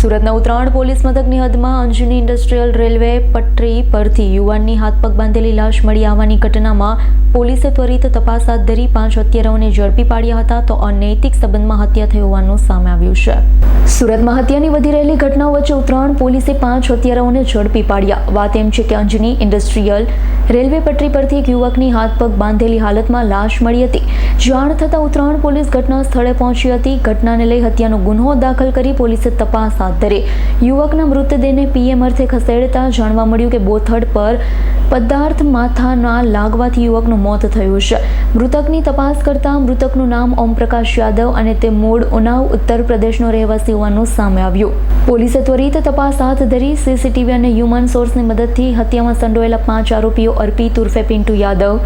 સુરતના ઉત્તરાયણ પોલીસ મથકની હદમાં અંજની ઇન્ડસ્ટ્રીયલ રેલવે પટરી પરથી યુવાનની હાથ પગ બાંધેલી લાશ મળી આવવાની ઘટનામાં પોલીસે ત્વરિત તપાસ હાથ ધરી પાંચ હત્યારાઓને ઝડપી પાડ્યા હતા તો અનૈતિક સંબંધમાં હત્યા થઈ હોવાનું સામે આવ્યું છે. સુરતમાં હત્યાની વધી રહેલી ઘટનાઓ વચ્ચે ઉત્તરાયણ પોલીસે પાંચ હત્યારાઓને ઝડપી પાડ્યા. વાત એમ છે કે અંજની ઇન્ડસ્ટ્રીયલ રેલવે પટરી પરથી એક યુવકની હાથ પગ બાંધેલી હાલતમાં લાશ મળી હતી. જાણ થતાં ઉત્તરાયણ પોલીસ ઘટના સ્થળે પહોંચી હતી. ઘટનાને લઈ હત્યાનો ગુન્હો દાખલ કરી પોલીસે તપાસ હાથ યુવકના મૃતદેહને પીએમ અર્થે ખસેડતા જાણવા મળ્યું કે બોથડ પર પદાર્થ માથાના લાગવાથી યુવકનું મોત થયું છે. મૃતકની તપાસ કરતા મૃતકનું નામ ઓમપ્રકાશ યાદવ અને તે મૂળ ઉનાવ, ઉત્તર પ્રદેશનો રહેવાસી હોવાનું સામે આવ્યું. પોલીસે ત્વરિત તપાસ હાથ ધરી સીસીટીવી અને હ્યુમન સોર્સની મદદથી હત્યામાં સંડોવાયેલા પાંચ આરોપીઓ અર્પિત ઉર્ફે પિન્ટુ યાદવ,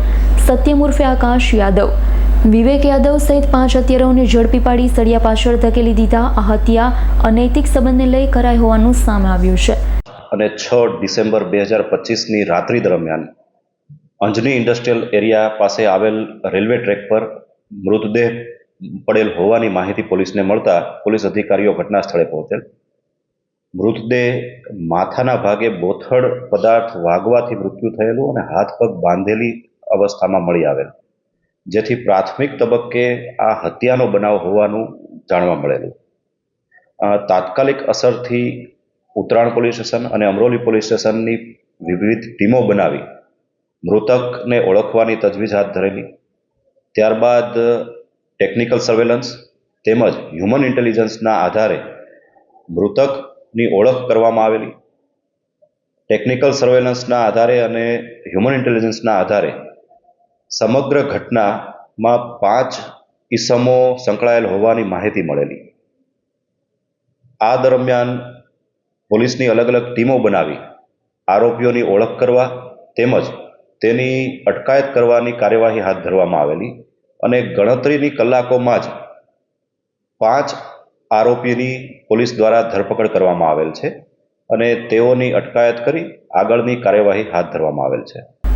સત્યમ ઉર્ફે આકાશ યાદવ. વિવેક યાદવ સહિત પાંચ હત્યારાઓને ઝડપી પાડી સળિયા પાછળ ધકેલી દીધા. આ હત્યા અનૈતિક સંબંધને લઈ કરાઈ હોવાનું સામે આવ્યું છે. અને છ ડિસેમ્બર બે હજાર પચીસની રાત્રિ દરમિયાન અંજની ઇન્ડસ્ટ્રીયલ એરિયા પાસે આવેલ રેલવે ટ્રેક પર મૃતદેહ પડેલ હોવાની માહિતી પોલીસને મળતા પોલીસ અધિકારીઓ ઘટના સ્થળે પહોંચેલ. મૃતદેહ માથાના ભાગે બોથડ પદાર્થ વાગવાથી મૃત્યુ થયેલું અને હાથ પગ બાંધેલી અવસ્થામાં મળી આવેલ. જેથી પ્રાથમિક તબક્કે આ હત્યાનો બનાવ હોવાનું જાણવા મળેલું. તાત્કાલિક અસરથી ઉત્તરાયણ પોલીસ સ્ટેશન અને અમરોલી પોલીસ સ્ટેશનની વિવિધ ટીમો બનાવી મૃતકને ઓળખવાની તજવીજ હાથ ધરેલી. ત્યારબાદ ટેકનિકલ સર્વેલન્સ તેમજ હ્યુમન ઇન્ટેલિજન્સના આધારે મૃતકની ઓળખ કરવામાં આવેલી. ટેકનિકલ સર્વેલન્સના આધારે અને હ્યુમન ઇન્ટેલિજન્સના આધારે સમગ્ર ઘટનામાં પાંચ ઈસમો સંકળાયેલ હોવાની માહિતી મળેલી. આ દરમિયાન પોલીસની અલગ અલગ ટીમો બનાવી આરોપીઓની ઓળખ કરવા તેમજ તેની અટકાયત કરવાની કાર્યવાહી હાથ ધરવામાં આવેલી અને ગણતરીની કલાકોમાં જ પાંચ આરોપીની પોલીસ દ્વારા ધરપકડ કરવામાં આવેલ છે અને તેઓની અટકાયત કરી આગળની કાર્યવાહી હાથ ધરવામાં આવેલ છે.